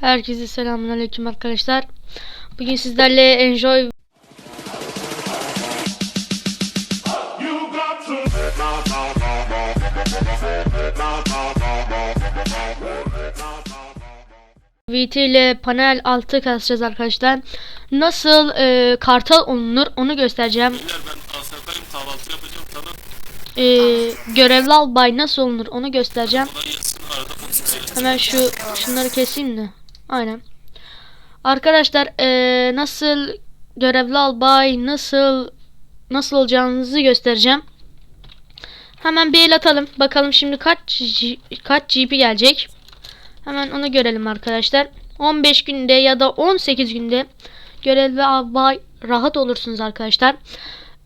Herkese selamünaleyküm arkadaşlar. Bugün sizlerle Enjoy VT ile panel altı kasacağız arkadaşlar. Nasıl e, kartal olunur onu göstereceğim. E, görevli albay nasıl olunur onu göstereceğim. Hemen şu şunları keseyim de. Aynen. Arkadaşlar e, nasıl görevli albay nasıl nasıl olacağınızı göstereceğim. Hemen bir el atalım. Bakalım şimdi kaç kaç GP gelecek. Hemen onu görelim arkadaşlar. 15 günde ya da 18 günde görevli albay rahat olursunuz arkadaşlar.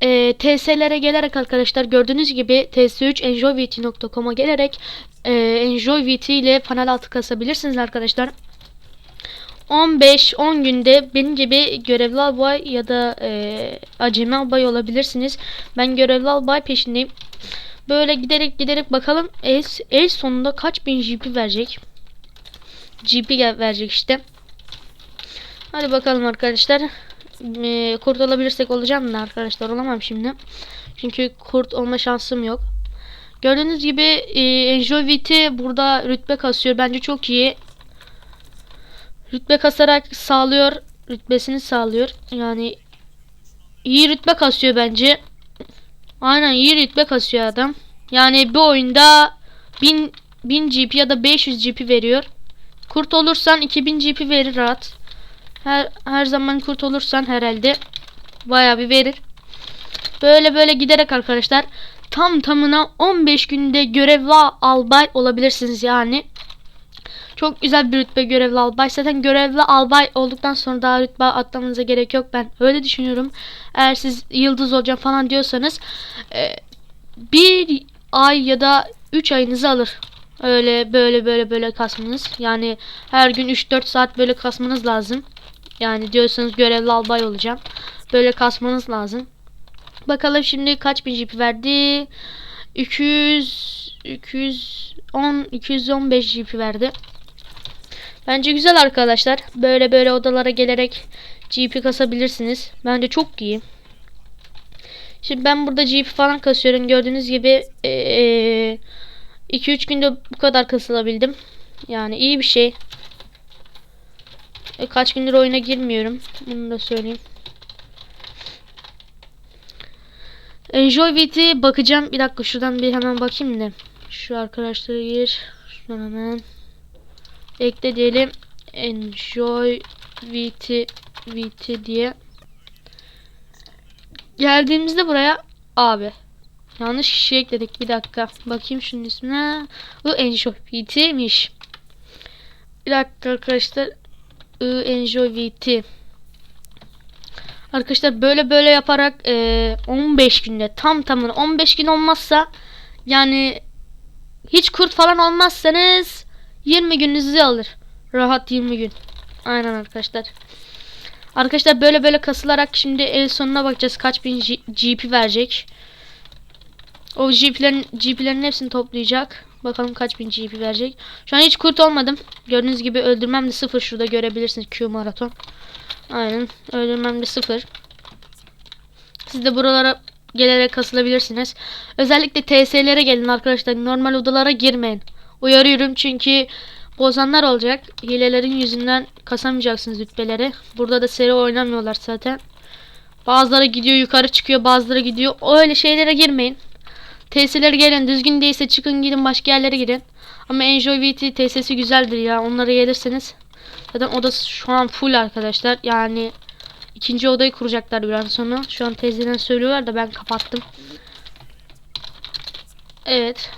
E, TS'lere gelerek arkadaşlar gördüğünüz gibi ts3enjoyvt.com'a gelerek e, enjoyvt ile panel altı kasabilirsiniz arkadaşlar. 15-10 günde benim gibi görevli albay ya da e, acemi albay olabilirsiniz. Ben görevli albay peşindeyim. Böyle giderek giderek bakalım el, el sonunda kaç bin GP verecek. GP verecek işte. Hadi bakalım arkadaşlar. E, kurt olabilirsek olacağım da arkadaşlar olamam şimdi. Çünkü kurt olma şansım yok. Gördüğünüz gibi e, Enjoy VT burada rütbe kasıyor. Bence çok iyi. Rütbe kasarak sağlıyor. Rütbesini sağlıyor. Yani iyi rütbe kasıyor bence. Aynen iyi rütbe kasıyor adam. Yani bir oyunda 1000 1000 GP ya da 500 GP veriyor. Kurt olursan 2000 GP verir rahat. Her her zaman kurt olursan herhalde bayağı bir verir. Böyle böyle giderek arkadaşlar tam tamına 15 günde görevli albay olabilirsiniz yani. Çok güzel bir rütbe görevli albay. Zaten görevli albay olduktan sonra daha rütbe atlamanıza gerek yok. Ben öyle düşünüyorum. Eğer siz yıldız olacağım falan diyorsanız e, bir ay ya da 3 ayınızı alır. Öyle böyle böyle böyle kasmanız. Yani her gün 3-4 saat böyle kasmanız lazım. Yani diyorsanız görevli albay olacağım. Böyle kasmanız lazım. Bakalım şimdi kaç bin GP verdi? 200 210 215 GP verdi. Bence güzel arkadaşlar. Böyle böyle odalara gelerek GP kasabilirsiniz. Bence çok iyi. Şimdi ben burada GP falan kasıyorum. Gördüğünüz gibi 2-3 günde bu kadar kasılabildim. Yani iyi bir şey. E, Kaç gündür oyuna girmiyorum. Bunu da söyleyeyim. Enjoy VT bakacağım. Bir dakika şuradan bir hemen bakayım da. Şu arkadaşları gir. Şuradan hemen. Ekle diyelim. Enjoy VT VT diye. Geldiğimizde buraya abi. Yanlış kişi ekledik. Bir dakika. Bakayım şunun ismine. Bu Enjoy VT'miş. Bir dakika arkadaşlar. Enjoy VT. Arkadaşlar böyle böyle yaparak e, 15 günde tam tamına 15 gün olmazsa yani hiç kurt falan olmazsanız 20 gününüzü alır. Rahat 20 gün. Aynen arkadaşlar. Arkadaşlar böyle böyle kasılarak şimdi el sonuna bakacağız kaç bin GP verecek. O GP'lerin GP'lerin hepsini toplayacak. Bakalım kaç bin GP verecek. Şu an hiç kurt olmadım. Gördüğünüz gibi öldürmem de sıfır şurada görebilirsiniz Q maraton. Aynen. Öldürmem de sıfır. Siz de buralara gelerek kasılabilirsiniz. Özellikle TS'lere gelin arkadaşlar. Normal odalara girmeyin. Uyarıyorum çünkü bozanlar olacak. Hilelerin yüzünden kasamayacaksınız rütbeleri. Burada da seri oynamıyorlar zaten. Bazıları gidiyor yukarı çıkıyor bazıları gidiyor. Öyle şeylere girmeyin. TS'lere gelin. Düzgün değilse çıkın gidin başka yerlere girin. Ama Enjoy VT TS'si güzeldir ya. Onlara gelirseniz. Zaten odası şu an full arkadaşlar. Yani ikinci odayı kuracaklar biraz sonra. Şu an teyzeden söylüyorlar da ben kapattım. Evet.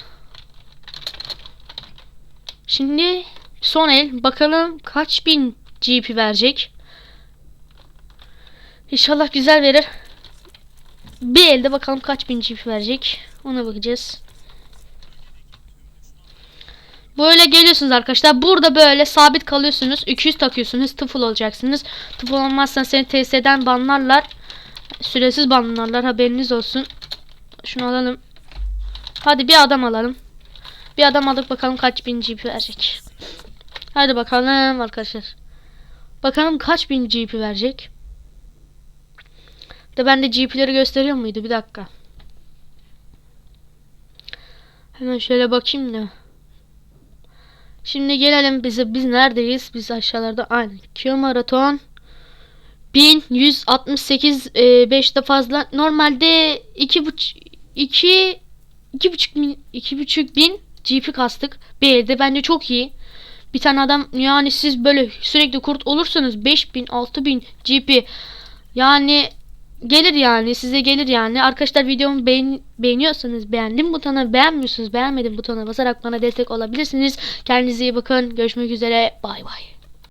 Şimdi son el. Bakalım kaç bin GP verecek. İnşallah güzel verir. Bir elde bakalım kaç bin GP verecek. Ona bakacağız. Böyle geliyorsunuz arkadaşlar. Burada böyle sabit kalıyorsunuz. 200 takıyorsunuz. Tıfıl olacaksınız. Tıfıl olmazsan seni TS'den banlarlar. Süresiz banlarlar. Haberiniz olsun. Şunu alalım. Hadi bir adam alalım. Bir adam aldık bakalım kaç bin GP verecek. Hadi bakalım arkadaşlar. Bakalım kaç bin GP verecek. De ben de GP'leri gösteriyor muydu? Bir dakika. Hemen şöyle bakayım da. Şimdi gelelim bize biz neredeyiz? Biz aşağılarda aynı. Q maraton 1168 e, 5'te fazla. Normalde 2 2 2,5 bin 2,5 bin GP kastık. B'de bence çok iyi. Bir tane adam yani siz böyle sürekli kurt olursanız 5000 6000 GP yani gelir yani size gelir yani. Arkadaşlar videomu beğen beğeniyorsanız beğendim butona beğenmiyorsanız beğenmedim butona basarak bana destek olabilirsiniz. Kendinize iyi bakın. Görüşmek üzere. Bay bay.